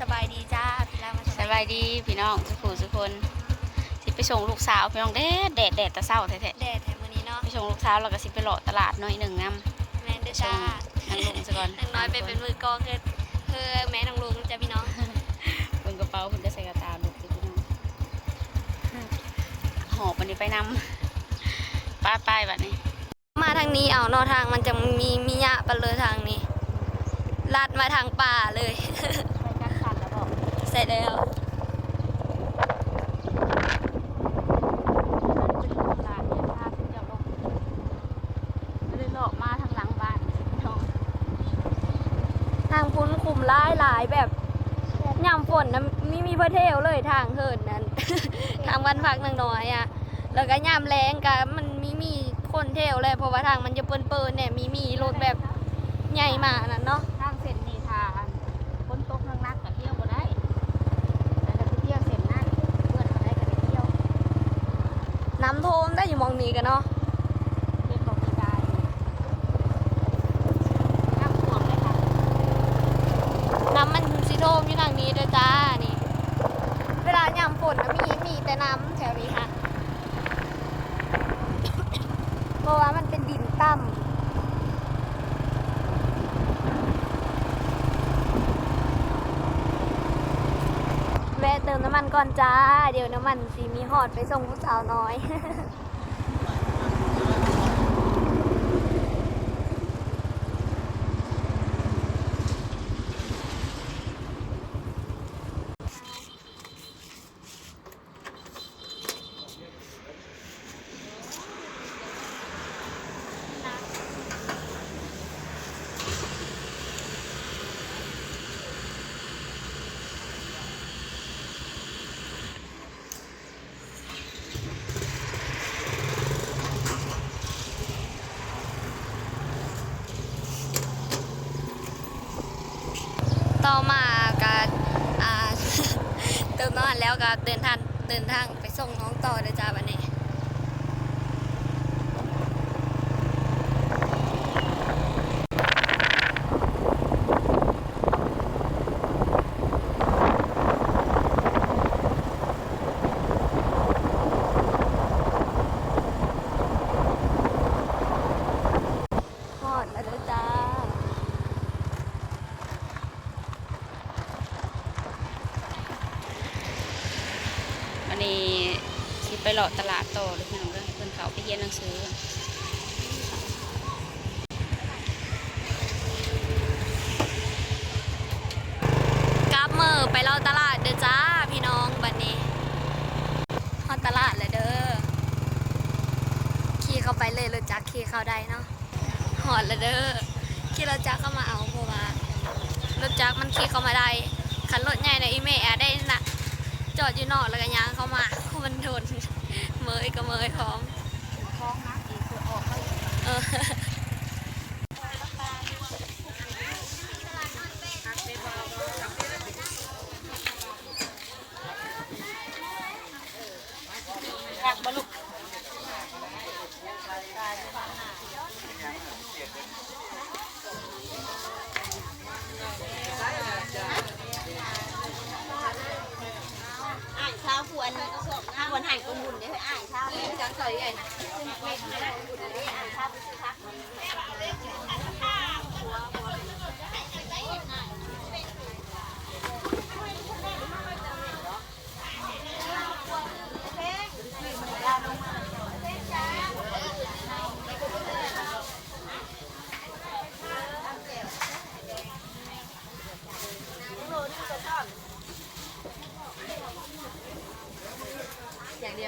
สบายดีจ้าพี่ลามาสบายดีพี่น้องสุขุสุกคนสิไปส่งลูกสาวพี่น้องแดดแดดแดดแตะเศร้าแท้แดดแถมมื้อนี้เนาะๆไปส่งลูกสาวแล้วก็สิไปหล่อตลาดหน่อยหนึ่งน้แม่นเด้อำส่จ้างนางลุงซะก่อนนางน้อยไปเป็นมือกลองคือคือแม่นางลุงจ้าพี่น้องเบิ่งกระเป๋าคุณจะใส่กระตาลูกสิพี่น้องหอบวันนี้ไปนำป้าป้ายแบบนี้มาทางนี้เอาเนอทางมันจะมีมีหญ้าไปเลยทางนี้ลัดมาทางป่าเลย สร็จแล้วตลาเนี่ยภาพที่จะลงก็เลยหลอกมาทางหลังบ้านทางพุนคุมหลายหลายแบบยามฝนนะมีมีประเทวเลยทางเหินนั้น ทางวันพักนางน้อยอะ แล้วก็ยามแรงก็มันมีมีคนเทวเลยเพราะว่าทางมันจะเปิ้นเปิ้นๆเนี่ยมีมีรถแบบใหญ่มานั่นเนาะ ทางเส้นนี้ทางฝนตกนักๆก็เที่ยวบ่ได้แต่ถ้าไปเที่ยวเส้นนั้นเพื่อนก็ได้ก็ได้เที่ยว น้ำท่วมได้อยู่มองนี้กันเนาะเล่นบอกมีกายน้ำท่วมเลยค่ะน้ำมันสิท่วมอยู่ทางนี้ด้วยจ้านี่ เวลายามฝนนะมีมีแต่น้ำแถวนี้ค่ะ เพราะว่ามันเป็นดินต่ำแวะ เติมน้ำมันก่อนจ้า เดี๋ยวน้ำมันสีมีหอดไปส่งผู้สาวน้อย ต่อมาก็เติมน้ำมันแล้วก็เดินทางเดินทางไปส่งน้องต่อเลยจ้าวันนี้ ทอดแล้วเด้อจ้า วันนี้ สิไปหลอกตลาดต่อเลยพี่น้องเด้อเพิ่นเขาไปเรียนหนังสือกราฟมือไปเล่าตลาดเด้อจ้าพี่น้องบันนี้ฮอดตลาดเลยเด้อขี่เข้าไปเลยรถจักรขี่เข้าได้เนาะหอดเลยเด้อขี่รถจักรเข้ามาเอาเพราะว่ารถจักรมันขี่เข้ามาได้คันรถใหญ่ในอีเมแอได้นะจอดอยู่นอกแล้วก็ย่างเข้ามามันโดน เมยก็เมยพร้อมคล้องนักอีกคือออกมาเออ หักบ่ลูก อ่านข้าวผู้อันนี้ก็ส่งข้าววันหายกมุนได้ไปอ่านข้าเลยจังใส่ใหญ่นะไม่ไม่ได้บุญเลยอ่านข้าไปซื้อพัก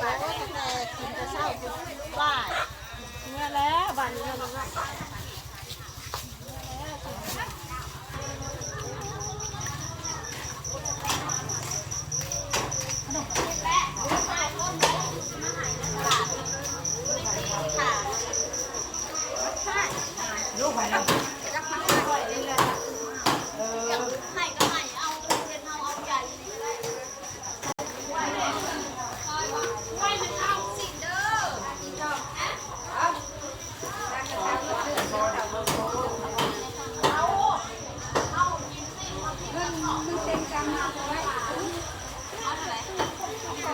แต่กินแต่เช้าจนบ่ายเนี่ยแหละบ้านนี้มันว่า ให้ก็ให้เอาเป็นเอาเอาใหญ่นี่ก็ได้ไว้มันเอาสิเด้อ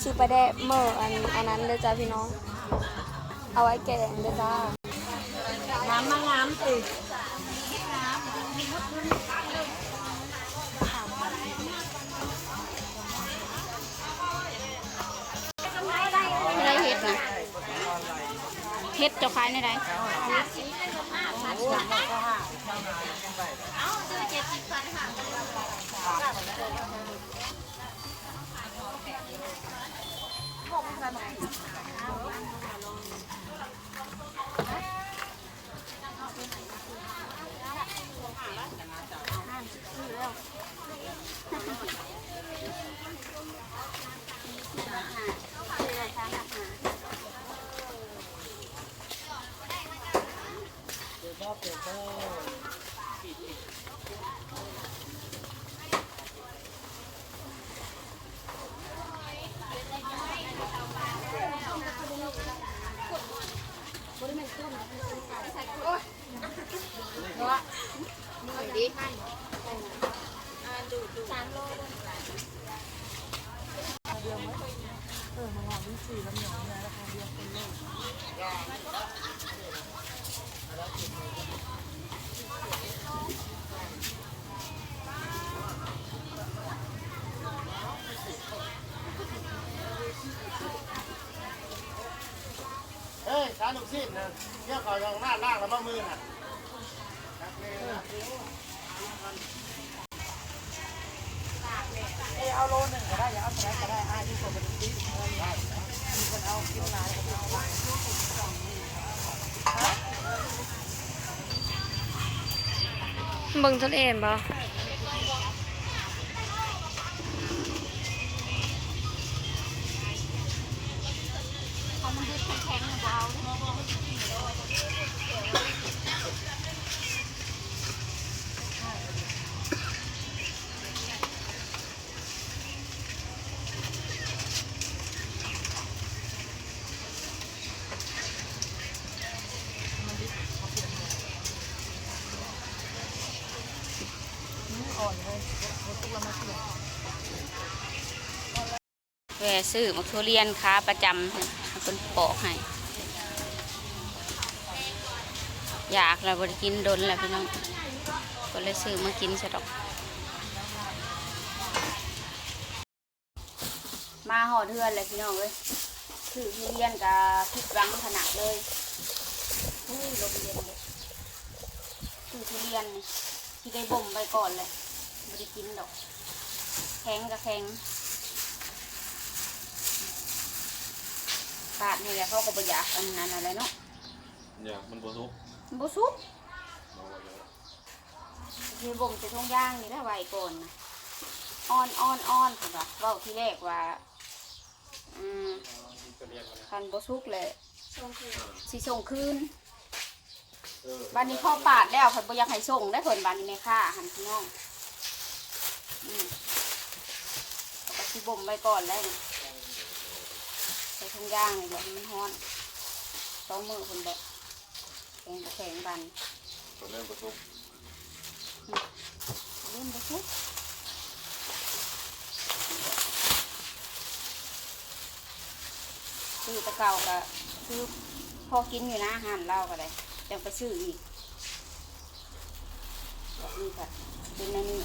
ชื่อปลาแดะเมื่ออันอันนั้นเลยจ้าพี่น้อง เอาไว้แกงเลยจ้า น้ำมางามสิได้เห็ดนะเห็ดจะขายในไหนดิ 哎，你好。าหนุกซีดนะเที่ยวเขายังหน้าล่างแล้วมามือน่ะเออเอาโลหนึ่งก็ได้อย่าเอาสไลด์ก็ได้อ่าที่ผมเป็นดิมีคนเอาคิวร้านก็เอาเบิ่งทะเลเห็นบ่เแข็งๆนะบ่เอาแหวซื้อมักทุเรียนค้าประจำ คนปอกให้อยากแล้วบริกินดนแล้วพี่น้องก็เลยซื้อมากินซะดอก มาหอเทือนเลยพี่น้องเลยซื้อทุเรียนกับพริกรังขนาดเลยอุ้ยลมเย็นเลยซื้อทุเรียนที่ได้บ่มไปก่อนเลยบริกินดอกแข็งกับแข็ง ปาดนี่แหละเขาก็ประหยัดอันนั้นอะไรเนาะอย่ามันบ่ทุกบุซุปคือบ่มจะท่งย่างนี่ได้ไวก่อนนะอ้อนอ้อนอ้อนค่ะเว่าที่แรกว่าอืมคันบุซุกเลยสิส่งคืนบ้านนี้พ่อปาดแล้วผัดบ่อยากให้ส่งได้ผลบ้านนี้แม่ค่าหันพี่น้องอืมเอากระชิบ่มไว้ก่อนแล้วนี่ใส่ ทุ่งย่างนี่แหละให้มันฮ้อนสองมือคนแบบแข็งกับแข็งกันตัวเริ่มประทุกเล่นไปทุกซื้อแตะเก่าก็ซื้อพอกินอยู่นะอาหารเราก็ได้ยังไปซื้ออีกแบบนี้ค่ะเป็นในนี้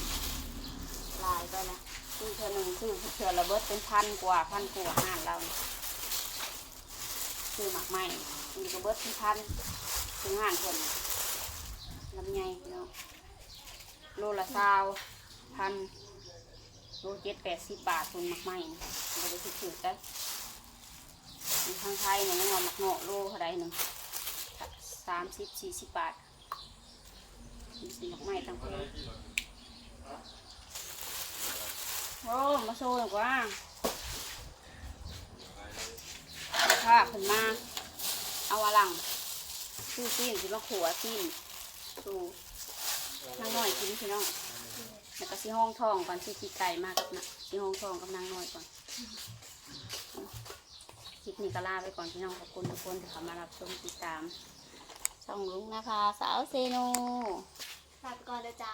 ลายไปนะซื้อเธอหนึ่งซื้อเธอระเบิดเป็นพันกว่าพันกว่าอาหารเรานี่ ซื้อหมักใหม่มีกระเบิดเป็นพันถึงอาหารคนลำไยเนาะโลละซาวพันโลเจ็ดแปดสิบบาทคุณมักไหม่เราไปถือๆกันในทางไทยเนี่ยยังเอามักเงาะโลเท่าไรหนึ่งสามสิบสี่สิบบาทมีสิมักไหม่ตั้งเพลโอ้มาโซ่หน่อยกว่า ภาพขึ้นมา เอาอะหลังซื้อซีนสิมาขัวซีนดูนางน้อยกินพี่น้องแล้วก็สิห้องทองก่อนสิขี้ไก่มากับนะสิห้องทองกับนางน้อยก่อนคลิปนี้ก็ลาไปก่อนพี่น้องขอบคุณทุกคนที่เข้ามารับชมติดตามช่องลุงนะคะ สาวเซโนลาไปก่อนเด้อจ้า